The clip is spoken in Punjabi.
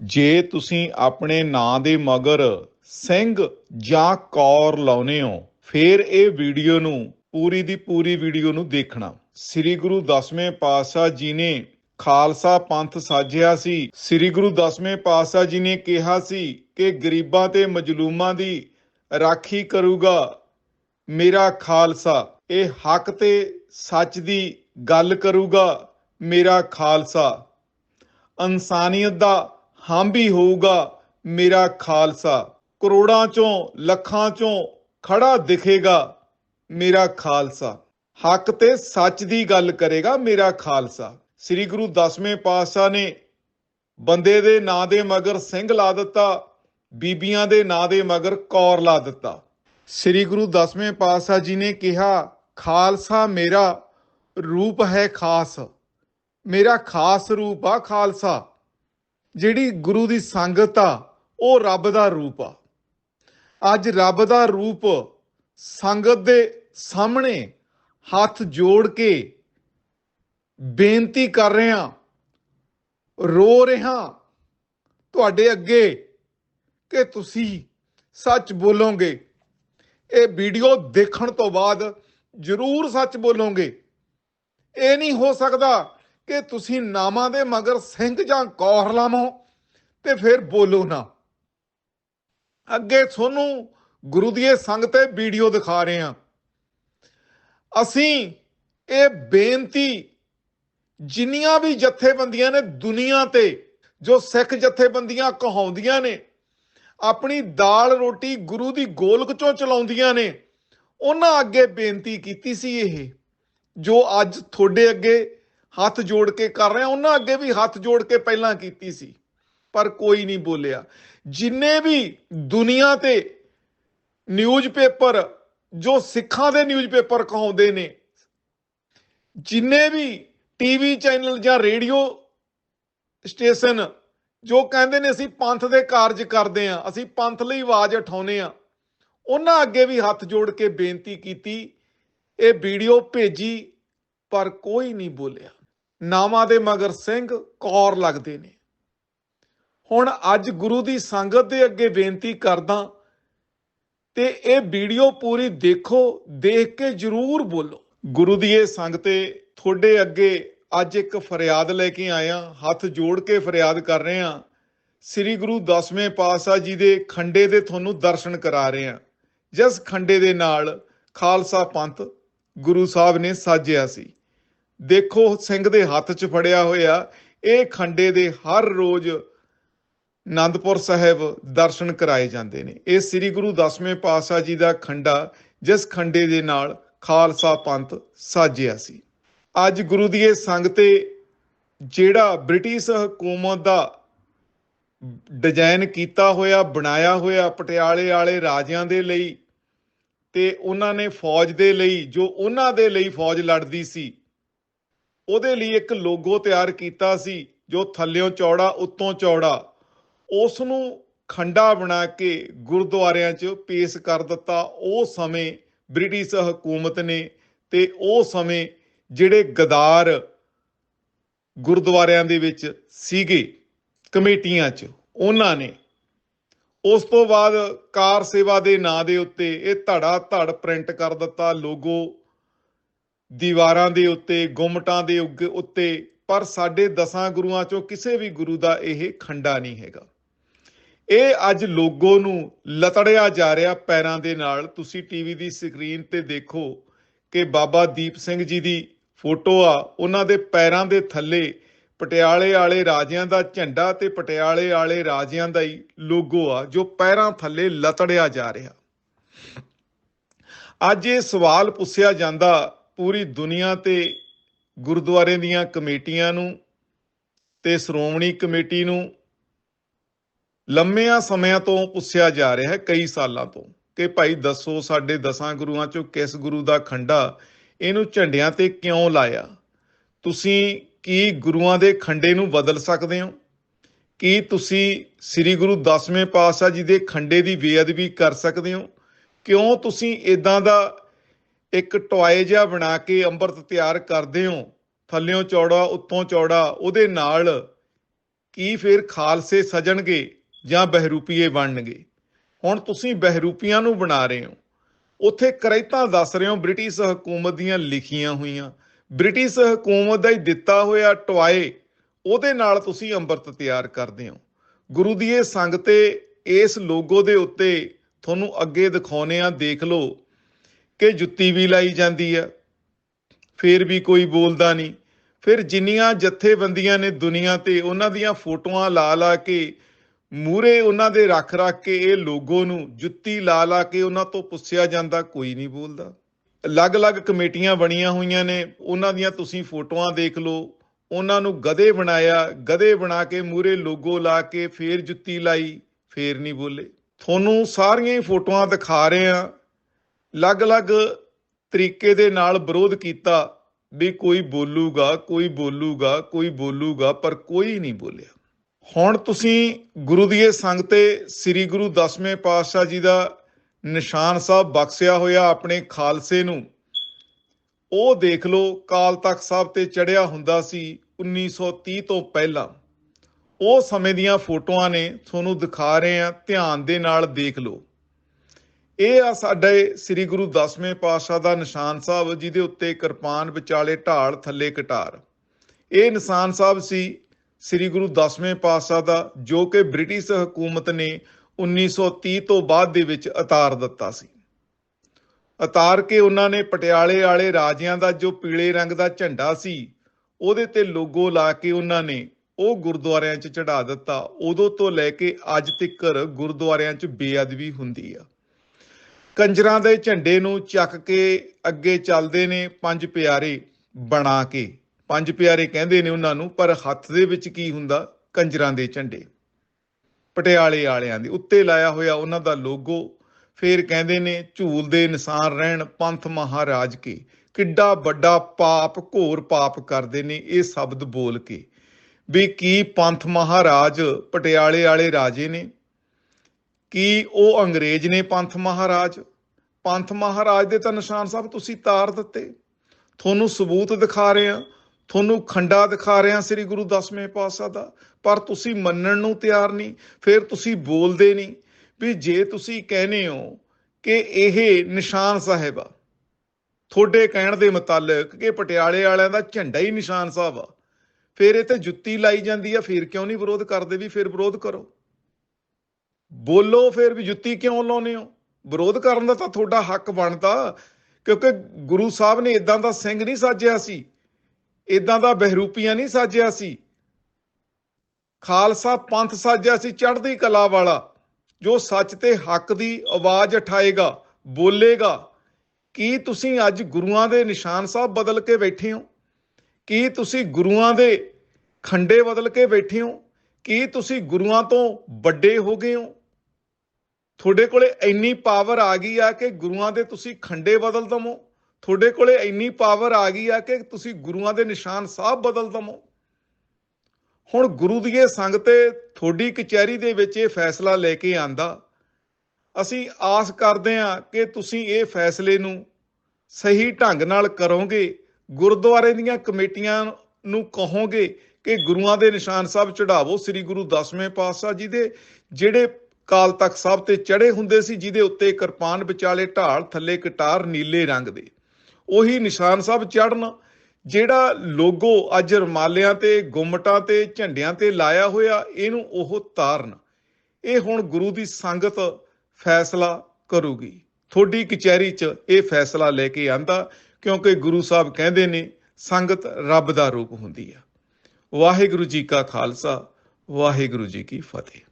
ਜੇ ਤੁਸੀਂ ਆਪਣੇ ਨਾਂ ਦੇ ਮਗਰ ਸਿੰਘ ਜਾਂ ਕੌਰ ਲਾਉਨੇ ਹੋ, ਫਿਰ ਇਹ ਵੀਡੀਓ ਨੂੰ, ਪੂਰੀ ਦੀ ਪੂਰੀ ਵੀਡੀਓ ਨੂੰ ਦੇਖਣਾ। ਸ੍ਰੀ ਗੁਰੂ ਦਸਵੇਂ ਪਾਤਸ਼ਾਹ ਜੀ ਨੇ ਖਾਲਸਾ ਪੰਥ ਸਾਜਿਆ ਸੀ। ਸ੍ਰੀ ਗੁਰੂ ਦਸਵੇਂ ਪਾਤਸ਼ਾਹ ਜੀ ਨੇ ਕਿਹਾ ਸੀ ਕਿ ਗਰੀਬਾਂ ਤੇ ਮਜਲੂਮਾਂ ਦੀ ਰਾਖੀ ਕਰੂਗਾ ਮੇਰਾ ਖਾਲਸਾ। ਇਹ ਹੱਕ ਤੇ ਸੱਚ ਦੀ ਗੱਲ ਕਰੂਗਾ ਮੇਰਾ ਖਾਲਸਾ। ਇਨਸਾਨੀਅਤ ਦਾ ਹਾਮੀ ਹੋਊਗਾ ਮੇਰਾ ਖਾਲਸਾ। ਕਰੋੜਾਂ ਚੋਂ ਲੱਖਾਂ ਚੋਂ ਖੜਾ ਦਿਖੇਗਾ ਮੇਰਾ ਖਾਲਸਾ। ਹੱਕ ਤੇ ਸੱਚ ਦੀ ਗੱਲ ਕਰੇਗਾ ਮੇਰਾ ਖਾਲਸਾ। ਸ੍ਰੀ ਗੁਰੂ ਦਸਵੇਂ ਪਾਤਸ਼ਾਹ ਨੇ ਬੰਦੇ ਦੇ ਨਾਂ ਦੇ ਮਗਰ ਸਿੰਘ ਲਾ ਦਿੱਤਾ, ਬੀਬੀਆਂ ਦੇ ਨਾਂ ਦੇ ਮਗਰ ਕੌਰ ਲਾ ਦਿੱਤਾ। ਸ੍ਰੀ ਗੁਰੂ ਦਸਵੇਂ ਪਾਤਸ਼ਾਹ ਜੀ ਨੇ ਕਿਹਾ, ਖਾਲਸਾ ਮੇਰਾ ਰੂਪ ਹੈ ਖਾਸ। ਮੇਰਾ ਖਾਸ ਰੂਪ ਆ ਖਾਲਸਾ। ਜਿਹੜੀ ਗੁਰੂ ਦੀ ਸੰਗਤ ਆ, ਉਹ ਰੱਬ ਦਾ ਰੂਪ ਆ। ਅੱਜ ਰੱਬ ਦਾ ਰੂਪ ਸੰਗਤ ਦੇ ਸਾਹਮਣੇ ਹੱਥ ਜੋੜ ਕੇ ਬੇਨਤੀ ਕਰ ਰਿਹਾ। ਰੋ ਰਿਹਾ। ਤੁਹਾਡੇ ਅੱਗੇ ਕਿ ਤੁਸੀਂ ਸੱਚ ਬੋਲੋਗੇ। ਇਹ ਵੀਡੀਓ ਦੇਖਣ ਤੋਂ ਬਾਅਦ ਜ਼ਰੂਰ ਸੱਚ ਬੋਲੋਗੇ। ਇਹ ਨਹੀਂ ਹੋ ਸਕਦਾ ਕਿ ਤੁਸੀਂ ਨਾਮਾਂ ਦੇ ਮਗਰ ਸਿੰਘ ਜਾਂ ਕੌਰ ਲਾਵੋ ਤੇ ਫਿਰ ਬੋਲੋ ਨਾ। ਅੱਗੇ ਤੁਹਾਨੂੰ ਗੁਰੂ ਦੀ ਸੰਗ ਤੇ ਵੀਡੀਓ ਦਿਖਾ ਰਹੇ ਹਾਂ। ਅਸੀਂ ਇਹ ਬੇਨਤੀ ਜਿੰਨੀਆਂ ਵੀ ਜਥੇਬੰਦੀਆਂ ਨੇ ਦੁਨੀਆ ਤੇ, ਜੋ ਸਿੱਖ ਜਥੇਬੰਦੀਆਂ ਕਹਾਉਂਦੀਆਂ ਨੇ, ਆਪਣੀ ਦਾਲ ਰੋਟੀ ਗੁਰੂ ਦੀ ਗੋਲਕ ਚੋਂ ਚਲਾਉਂਦੀਆਂ ਨੇ, ਉਹਨਾਂ ਅੱਗੇ ਬੇਨਤੀ ਕੀਤੀ ਸੀ ਇਹ, ਜੋ ਅੱਜ ਤੁਹਾਡੇ ਅੱਗੇ ਹੱਥ ਜੋੜ ਕੇ ਕਰ ਰਹੇ। ਆ ਉਹਨਾਂ ਅੱਗੇ ਵੀ ਹੱਥ ਜੋੜ ਕੇ ਪਹਿਲਾਂ ਕੀਤੀ ਸੀ, ਪਰ ਕੋਈ ਨਹੀਂ ਬੋਲਿਆ। ਜਿੰਨੇ ਵੀ ਦੁਨੀਆ ਤੇ ਨਿਊਜ਼ਪੇਪਰ ਜੋ ਸਿੱਖਾਂ ਦੇ ਨਿਊਜ਼ਪੇਪਰ ਕਹਾਉਂਦੇ ਨੇ, ਜਿੰਨੇ ਵੀ ਟੀਵੀ ਚੈਨਲ ਜਾਂ ਰੇਡੀਓ ਸਟੇਸ਼ਨ ਜੋ ਕਹਿੰਦੇ ਨੇ, ਅਸੀਂ ਪੰਥ ਦੇ ਕਾਰਜ ਕਰਦੇ ਆ ਅਸੀਂ ਪੰਥ ਲਈ ਆਵਾਜ਼ ਉਠਾਉਨੇ ਆ ਉਹਨਾਂ ਅੱਗੇ ਵੀ ਹੱਥ ਜੋੜ ਕੇ ਬੇਨਤੀ ਕੀਤੀ, ਇਹ ਵੀਡੀਓ ਭੇਜੀ, ਪਰ ਕੋਈ ਨਹੀਂ ਬੋਲਿਆ। ਨਾਵਾਂ ਦੇ ਮਗਰ ਸਿੰਘ ਕੌਰ ਲੱਗਦੇ ਨੇ। ਹੁਣ ਅੱਜ ਗੁਰੂ ਦੀ ਸੰਗਤ ਦੇ ਅੱਗੇ ਬੇਨਤੀ ਕਰਦਾ ਤੇ ਇਹ ਵੀਡੀਓ ਪੂਰੀ ਦੇਖੋ, ਦੇਖ ਕੇ ਜਰੂਰ ਬੋਲੋ। ਗੁਰੂ ਦੀ ਇਹ ਸੰਗਤ ਤੇ ਤੁਹਾਡੇ ਅੱਗੇ ਅੱਜ ਇੱਕ ਫਰਿਆਦ ਲੈ ਕੇ ਆਇਆ ਹੱਥ ਜੋੜ ਕੇ ਫਰਿਆਦ ਕਰ ਰਹੇ ਹਾਂ। ਸ੍ਰੀ ਗੁਰੂ ਦਸਵੇਂ ਪਾਤਸ਼ਾਹ ਜੀ ਦੇ ਖੰਡੇ ਦੇ ਤੁਹਾਨੂੰ ਦਰਸ਼ਨ ਕਰਾ ਰਹੇ ਹਾਂ। ਜਿਸ ਖੰਡੇ ਦੇ ਨਾਲ ਖਾਲਸਾ ਪੰਥ ਗੁਰੂ ਸਾਹਿਬ ਨੇ ਸਾਜਿਆ ਸੀ। ਦੇਖੋ ਸਿੰਘ ਦੇ ਹੱਥ 'ਚ ਫੜਿਆ ਹੋਇਆ, ਇਹ ਖੰਡੇ ਦੇ ਹਰ ਰੋਜ਼ ਆਨੰਦਪੁਰ ਸਾਹਿਬ ਦਰਸ਼ਨ ਕਰਾਏ ਜਾਂਦੇ ਨੇ। ਇਹ ਸ੍ਰੀ ਗੁਰੂ ਦਸਵੇਂ ਪਾਤਸ਼ਾਹ ਜੀ ਦਾ ਖੰਡਾ, ਜਿਸ ਖੰਡੇ ਦੇ ਨਾਲ ਖਾਲਸਾ ਪੰਥ ਸਾਜਿਆ ਸੀ। ਅੱਜ ਗੁਰੂ ਦੀ ਇਹ ਸੰਗ ਤੇ ਜਿਹੜਾ ਬ੍ਰਿਟਿਸ਼ ਹਕੂਮਤ ਦਾ ਡਿਜ਼ਾਈਨ ਕੀਤਾ ਹੋਇਆ, ਬਣਾਇਆ ਹੋਇਆ ਪਟਿਆਲੇ ਵਾਲੇ ਰਾਜਿਆਂ ਦੇ ਲਈ ਤੇ ਉਹਨਾਂ ਨੇ ਫੌਜ ਦੇ ਲਈ, ਜੋ ਉਹਨਾਂ ਦੇ ਲਈ ਫੌਜ ਲੜਦੀ ਸੀ ਉਹਦੇ ਲਈ ਇੱਕ ਲੋਗੋ ਤਿਆਰ ਕੀਤਾ ਸੀ, ਜੋ ਥੱਲਿਓਂ ਚੌੜਾ, ਉੱਤੋਂ ਚੌੜਾ। ਉਸ ਨੂੰ ਖੰਡਾ ਬਣਾ ਕੇ ਗੁਰਦੁਆਰਿਆਂ 'ਚ ਪੇਸ਼ ਕਰ ਦਿੱਤਾ। ਉਹ ਸਮੇਂ ਬ੍ਰਿਟਿਸ਼ ਹਕੂਮਤ ਨੇ ਤੇ ਉਹ ਸਮੇਂ ਜਿਹੜੇ ਗਦਾਰ ਗੁਰਦੁਆਰਿਆਂ ਦੇ ਵਿੱਚ ਸੀਗੇ ਕਮੇਟੀਆਂ 'ਚ, ਉਹਨਾਂ ਨੇ। ਉਸ ਤੋਂ ਬਾਅਦ ਕਾਰ ਸੇਵਾ ਦੇ ਨਾਂ ਦੇ ਉੱਤੇ ਇਹ ਧੜਾ ਧੜ ਪ੍ਰਿੰਟ ਕਰ ਦਿੱਤਾ, ਲੋਗੋ ਦੀਵਾਰਾਂ ਦੇ ਉੱਤੇ, ਗੁੰਮਟਾਂ ਦੇ ਉੱਗ- ਉੱਤੇ, ਪਰ ਸਾਡੇ ਦਸਾਂ ਗੁਰੂਆਂ ਚੋਂ ਕਿਸੇ ਵੀ ਗੁਰੂ ਦਾ ਇਹ ਖੰਡਾ ਨਹੀਂ ਹੈਗਾ। ਇਹ ਅੱਜ ਲੋਗੋ ਨੂੰ ਲਤੜਿਆ ਜਾ ਰਿਹਾ ਪੈਰਾਂ ਦੇ ਨਾਲ। ਤੁਸੀਂ ਟੀਵੀ ਦੀ ਸਕਰੀਨ ਤੇ ਦੇਖੋ ਕਿ ਬਾਬਾ ਦੀਪ ਸਿੰਘ ਜੀ ਦੀ ਫੋਟੋ ਆ, ਉਹਨਾਂ ਦੇ ਪੈਰਾਂ ਦੇ ਥੱਲੇ ਪਟਿਆਲੇ ਵਾਲੇ ਰਾਜਿਆਂ ਦਾ ਝੰਡਾ ਤੇ ਪਟਿਆਲੇ ਵਾਲੇ ਰਾਜਿਆਂ ਦਾ ਹੀ ਲੋਗੋ ਆ, ਜੋ ਪੈਰਾਂ ਥੱਲੇ ਲਤੜਿਆ ਜਾ ਰਿਹਾ। ਅੱਜ ਇਹ ਸਵਾਲ ਪੁੱਛਿਆ ਜਾਂਦਾ ਪੂਰੀ ਦੁਨੀਆ ਤੇ ਗੁਰਦੁਆਰੇ ਦੀਆਂ ਕਮੇਟੀਆਂ ਨੂੰ ਤੇ ਸ਼੍ਰੋਮਣੀ ਕਮੇਟੀ ਨੂੰ ਲੰਮਿਆਂ ਸਮਿਆਂ ਤੋਂ ਪੁੱਛਿਆ ਜਾ ਰਿਹਾ ਹੈ, ਕਈ ਸਾਲਾਂ ਤੋਂ, ਕਿ ਭਾਈ ਦੱਸੋ ਸਾਡੇ ਦਸਾਂ ਗੁਰੂਆਂ ਚੋਂ ਕਿਸ ਗੁਰੂ ਦਾ ਖੰਡਾ ਇਹਨੂੰ ਝੰਡਿਆਂ ਤੇ ਕਿਉਂ ਲਾਇਆ? ਤੁਸੀਂ ਕੀ ਗੁਰੂਆਂ ਦੇ ਖੰਡੇ ਨੂੰ ਬਦਲ ਸਕਦੇ ਹੋ? ਕੀ ਤੁਸੀਂ ਸ੍ਰੀ ਗੁਰੂ ਦਸਵੇਂ ਪਾਤਸ਼ਾਹ ਜੀ ਦੇ ਖੰਡੇ ਦੀ ਬੇਅਦਬੀ ਕਰ ਸਕਦੇ ਹੋ? ਕਿਉਂ ਤੁਸੀਂ ਇਦਾਂ ਦਾ ਇੱਕ ਟੋਏ ਜਿਹਾ ਬਣਾ ਕੇ ਅੰਮ੍ਰਿਤ ਤਿਆਰ ਕਰਦੇ ਹੋ, ਥੱਲਿਓਂ ਚੌੜਾ, ਉੱਤੋਂ ਚੌੜਾ, ਉਹਦੇ ਨਾਲ ਕੀ ਫਿਰ ਖਾਲਸੇ ਸਜਣਗੇ ਜਾਂ ਬਹਿਰੂਪੀਏ ਬਣਨਗੇ? ਹੁਣ ਤੁਸੀਂ ਬਹਿਰੂਪੀਆਂ ਨੂੰ ਬਣਾ ਰਹੇ ਹੋ। ਉੱਥੇ ਕਰੈਤਾਂ ਦੱਸ ਰਹੇ ਹੋ, ਬ੍ਰਿਟਿਸ਼ ਹਕੂਮਤ ਦੀਆਂ ਲਿਖੀਆਂ ਹੋਈਆਂ। ਬ੍ਰਿਟਿਸ਼ ਹਕੂਮਤ ਦਾ ਹੀ ਦਿੱਤਾ ਹੋਇਆ ਟਵਾਏ ਉਹਦੇ ਨਾਲ ਤੁਸੀਂ ਅੰਮ੍ਰਿਤ ਤਿਆਰ ਕਰਦੇ ਹੋ। ਗੁਰੂ ਦੀ ਇਹ ਸੰਗ ਇਸ ਲੋਗੋ ਦੇ ਉੱਤੇ ਤੁਹਾਨੂੰ ਅੱਗੇ ਦਿਖਾਉਨੇ ਆ ਦੇਖ ਲਓ। ਕਿ ਜੁੱਤੀ ਵੀ ਲਾਈ ਜਾਂਦੀ ਆ, ਫਿਰ ਵੀ ਕੋਈ ਬੋਲਦਾ ਨਹੀਂ। ਫਿਰ ਜਿੰਨੀਆਂ ਜਥੇਬੰਦੀਆਂ ਨੇ ਦੁਨੀਆ ਤੇ ਉਹਨਾਂ ਦੀਆਂ ਫੋਟੋਆਂ ਲਾ ਲਾ ਕੇ ਮੂਰੇ ਉਹਨਾਂ ਦੇ ਰੱਖ ਰੱਖ ਕੇ ਇਹ ਲੋਗੋ ਨੂੰ ਜੁੱਤੀ ਲਾ ਲਾ ਕੇ ਉਹਨਾਂ ਤੋਂ ਪੁੱਛਿਆ ਜਾਂਦਾ, ਕੋਈ ਨਹੀਂ ਬੋਲਦਾ। ਅਲੱਗ-ਅਲੱਗ ਕਮੇਟੀਆਂ ਬਣੀਆਂ ਹੋਈਆਂ ਨੇ, ਉਹਨਾਂ ਦੀਆਂ ਤੁਸੀਂ ਫੋਟੋਆਂ ਦੇਖ ਲਓ। ਉਹਨਾਂ ਨੂੰ ਗਧੇ ਬਣਾਇਆ, ਗਧੇ ਬਣਾ ਕੇ ਮੂਰੇ ਲੋਗੋ ਲਾ ਕੇ ਫੇਰ ਜੁੱਤੀ ਲਾਈ, ਫੇਰ ਨਹੀਂ ਬੋਲੇ। ਤੁਹਾਨੂੰ ਸਾਰੀਆਂ ਹੀ ਫੋਟੋਆਂ ਦਿਖਾ ਰਹੇ ਆ ਅਲੱਗ-ਅਲੱਗ ਤਰੀਕੇ ਦੇ ਨਾਲ ਵਿਰੋਧ ਕੀਤਾ ਵੀ ਕੋਈ ਬੋਲੂਗਾ ਕੋਈ ਬੋਲੂਗਾ ਕੋਈ ਬੋਲੂਗਾ, ਪਰ ਕੋਈ ਨਹੀਂ ਬੋਲਿਆ। ਹੁਣ ਤੁਸੀਂ ਗੁਰੂ ਦੀ ਇਹ ਸੰਗ ਤੇ ਸ੍ਰੀ ਗੁਰੂ ਦਸਵੇਂ ਪਾਤਸ਼ਾਹ ਜੀ ਦਾ ਨਿਸ਼ਾਨ ਸਾਹਿਬ ਬਖਸ਼ਿਆ ਹੋਇਆ ਆਪਣੇ ਖਾਲਸੇ ਨੂੰ, ਉਹ ਦੇਖ ਲਓ, ਕਾਲ ਤਖਤ ਸਾਹਿਬ ਤੇ ਚੜਿਆ ਹੁੰਦਾ ਸੀ 1930 ਤੋਂ ਪਹਿਲਾਂ। ਉਹ ਸਮੇਂ ਦੀਆਂ ਫੋਟੋਆਂ ਨੇ ਤੁਹਾਨੂੰ ਦਿਖਾ ਰਹੇ ਆ ਧਿਆਨ ਦੇ ਨਾਲ ਦੇਖ ਲਓ। ਇਹ ਆ ਸਾਡੇ ਸ੍ਰੀ ਗੁਰੂ ਦਸਵੇਂ ਪਾਤਸ਼ਾਹ ਦਾ ਨਿਸ਼ਾਨ ਸਾਹਿਬ, ਜਿਹਦੇ ਉੱਤੇ ਕਿਰਪਾਨ ਵਿਚਾਲੇ ਢਾਲ ਥੱਲੇ ਕਟਾਰ। ਇਹ ਨਿਸ਼ਾਨ ਸਾਹਿਬ ਸੀ ਸ੍ਰੀ ਗੁਰੂ ਦਸਵੇਂ ਪਾਤਸ਼ਾਹ ਦਾ, ਜੋ ਕਿ ਬ੍ਰਿਟਿਸ਼ ਹਕੂਮਤ ਨੇ 1930 ਤੋਂ ਬਾਅਦ ਦੇ ਵਿੱਚ ਉਤਾਰ ਦਿੱਤਾ ਸੀ। ਉਤਾਰ ਕੇ ਉਹਨਾਂ ਨੇ ਪਟਿਆਲੇ ਵਾਲੇ ਰਾਜਿਆਂ ਦਾ ਜੋ ਪੀਲੇ ਰੰਗ ਦਾ ਝੰਡਾ ਸੀ, ਉਹਦੇ ਤੇ ਲੋਗੋ ਲਾ ਕੇ ਉਹਨਾਂ ਨੇ ਉਹ ਗੁਰਦੁਆਰਿਆਂ 'ਚ ਚੜਾ ਦਿੱਤਾ। ਉਦੋਂ ਤੋਂ ਲੈ ਕੇ ਅੱਜ ਤੱਕ ਗੁਰਦੁਆਰਿਆਂ 'ਚ ਬੇਅਦਬੀ ਹੁੰਦੀ ਆ। ਕੰਜਰਾਂ ਦੇ ਝੰਡੇ ਨੂੰ ਚੱਕ ਕੇ ਅੱਗੇ ਚੱਲਦੇ ਨੇ ਪੰਜ ਪਿਆਰੇ ਬਣਾ ਕੇ। ਪੰਜ ਪਿਆਰੇ ਕਹਿੰਦੇ ਨੇ ਉਹਨਾਂ ਨੂੰ, ਪਰ ਹੱਥ ਦੇ ਵਿੱਚ ਕੀ ਹੁੰਦਾ? ਕੰਜਰਾਂ ਦੇ ਝੰਡੇ। ਪਟਿਆਲੇ ਵਾਲਿਆਂ ਦੇ। ਉੱਤੇ ਲਾਇਆ ਹੋਇਆ ਉਹਨਾਂ ਦਾ ਲੋਗੋ। ਫੇਰ ਕਹਿੰਦੇ ਨੇ, ਝੂਲ ਦੇ ਨਿਸ਼ਾਨ ਰਹਿਣ ਪੰਥ ਮਹਾਰਾਜ ਕੇ। ਕਿੱਡਾ ਵੱਡਾ ਪਾਪ, ਘੋਰ ਪਾਪ ਕਰਦੇ ਨੇ ਇਹ ਸ਼ਬਦ ਬੋਲ ਕੇ। ਵੀ ਕੀ ਪੰਥ ਮਹਾਰਾਜ ਪਟਿਆਲੇ ਵਾਲੇ ਰਾਜੇ ਨੇ? ਕਿ ਉਹ ਅੰਗਰੇਜ਼ ਨੇ ਪੰਥ ਮਹਾਰਾਜ? ਪੰਥ ਮਹਾਰਾਜ ਦੇ ਤਾਂ ਨਿਸ਼ਾਨ ਸਾਹਿਬ ਤੁਸੀਂ ਤਾਰ ਦਿੱਤੇ। ਤੁਹਾਨੂੰ ਸਬੂਤ ਦਿਖਾ ਰਹੇ ਆ ਤੁਹਾਨੂੰ ਖੰਡਾ ਦਿਖਾ ਰਹੇ ਆ ਸ੍ਰੀ ਗੁਰੂ ਦਸਵੇਂ ਪਾਤਸ਼ਾਹ ਦਾ। ਪਰ ਤੁਸੀਂ ਮੰਨਣ ਨੂੰ ਤਿਆਰ ਨਹੀਂ, ਫਿਰ ਤੁਸੀਂ ਬੋਲਦੇ ਨਹੀਂ। ਵੀ ਜੇ ਤੁਸੀਂ ਕਹਿੰਦੇ ਹੋ ਕਿ ਇਹ ਨਿਸ਼ਾਨ ਸਾਹਿਬ ਆ, ਤੁਹਾਡੇ ਕਹਿਣ ਦੇ ਮੁਤਾਲਕ ਕਿ ਪਟਿਆਲੇ ਵਾਲਿਆਂ ਦਾ ਝੰਡਾ ਹੀ ਨਿਸ਼ਾਨ ਸਾਹਿਬ ਆ, ਫਿਰ ਇਹ ਤੇ ਜੁੱਤੀ ਲਾਈ ਜਾਂਦੀ ਆ, ਫਿਰ ਕਿਉਂ ਨਹੀਂ ਵਿਰੋਧ ਕਰਦੇ ਵੀ ਫਿਰ ਵਿਰੋਧ ਕਰੋ। ਬੋਲੋ ਫਿਰ ਵੀ ਜੁੱਤੀ ਕਿਉਂ ਲਾਉਨੇ ਹੋ? ਵਿਰੋਧ ਕਰਨ ਦਾ ਤਾਂ ਤੁਹਾਡਾ ਹੱਕ ਬਣਦਾ, ਕਿਉਂਕਿ ਗੁਰੂ ਸਾਹਿਬ ਨੇ ਇਦਾਂ ਦਾ ਸਿੰਘ ਨਹੀਂ ਸਾਜਿਆ ਸੀ ਇਦਾਂ ਦਾ ਬਹਿਰੂਪੀਆਂ ਨਹੀਂ ਸਾਜਿਆ ਸੀ। ਖਾਲਸਾ ਪੰਥ ਸਾਜਿਆ ਸੀ ਚੜ੍ਹਦੀ ਕਲਾ ਵਾਲਾ, ਜੋ ਸੱਚ ਤੇ ਹੱਕ ਦੀ ਆਵਾਜ਼ ਉਠਾਏਗਾ, ਬੋਲੇਗਾ। ਕੀ ਤੁਸੀਂ ਅੱਜ ਗੁਰੂਆਂ ਦੇ ਨਿਸ਼ਾਨ ਸਾਹਿਬ ਬਦਲ ਕੇ ਬੈਠੇ ਹੋ? ਕੀ ਤੁਸੀਂ ਗੁਰੂਆਂ ਦੇ ਖੰਡੇ ਬਦਲ ਕੇ ਬੈਠੇ ਹੋ? ਕੀ ਤੁਸੀਂ ਗੁਰੂਆਂ ਤੋਂ ਵੱਡੇ ਹੋ ਗਏ ਹੋ? ਤੁਹਾਡੇ ਕੋਲੇ ਇੰਨੀ ਪਾਵਰ ਆ ਗਈ ਆ ਕਿ ਗੁਰੂਆਂ ਦੇ ਤੁਸੀਂ ਖੰਡੇ ਬਦਲ ਦਮੋ ਤੁਹਾਡੇ ਕੋਲੇ ਇੰਨੀ ਪਾਵਰ ਆ ਗਈ ਆ ਕਿ ਤੁਸੀਂ ਗੁਰੂਆਂ ਦੇ ਨਿਸ਼ਾਨ ਸਾਹਿਬ ਬਦਲ ਦਮੋ ਹੁਣ ਗੁਰੂ ਦੀ ਇਹ ਤੁਹਾਡੀ ਕਚਹਿਰੀ ਦੇ ਵਿੱਚ ਇਹ ਫੈਸਲਾ ਲੈ ਕੇ ਆਂਦਾ। ਅਸੀਂ ਆਸ ਕਰਦੇ ਹਾਂ ਕਿ ਤੁਸੀਂ ਇਹ ਫੈਸਲੇ ਨੂੰ ਸਹੀ ਢੰਗ ਨਾਲ ਕਰੋਗੇ, ਗੁਰਦੁਆਰੇ ਦੀਆਂ ਕਮੇਟੀਆਂ ਨੂੰ ਕਹੋਗੇ ਕਿ ਗੁਰੂਆਂ ਦੇ ਨਿਸ਼ਾਨ ਸਾਹਿਬ ਚੜਾਵੋ ਸ੍ਰੀ ਗੁਰੂ ਦਸਵੇਂ ਪਾਤਸ਼ਾਹ ਜੀ ਦੇ ਜਿਹੜੇ ਕਾਲ ਤਖਤ ਸਾਹਿਬ ਤੇ ਚੜੇ ਹੁੰਦੇ ਸੀ, ਜਿਹਦੇ ਉੱਤੇ ਕਿਰਪਾਨ ਵਿਚਾਲੇ ਢਾਲ, ਥੱਲੇ ਕਟਾਰ ਨੀਲੇ ਰੰਗ ਦੇ। ਉਹੀ ਨਿਸ਼ਾਨ ਸਾਹਿਬ ਚੜਨ ਜਿਹੜਾ ਲੋਗੋ ਅੱਜ ਰਮਾਲਿਆਂ ਤੇ, ਗੁੰਮਟਾਂ ਤੇ, ਝੰਡਿਆਂ ਤੇ ਲਾਇਆ ਹੋਇਆ, ਇਹਨੂੰ ਉਹ ਤਾਰਨ। ਇਹ ਹੁਣ ਗੁਰੂ ਦੀ ਸੰਗਤ ਫੈਸਲਾ ਕਰੂਗੀ। ਤੁਹਾਡੀ ਕਚਹਿਰੀ 'ਚ ਇਹ ਫੈਸਲਾ ਲੈ ਕੇ ਆਂਦਾ, ਕਿਉਂਕਿ ਗੁਰੂ ਸਾਹਿਬ ਕਹਿੰਦੇ ਨੇ, ਸੰਗਤ ਰੱਬ ਦਾ ਰੂਪ ਹੁੰਦੀ ਆ। ਵਾਹਿਗੁਰੂ ਜੀ ਕਾ ਖਾਲਸਾ, ਵਾਹਿਗੁਰੂ ਜੀ ਕੀ ਫਤਿਹ।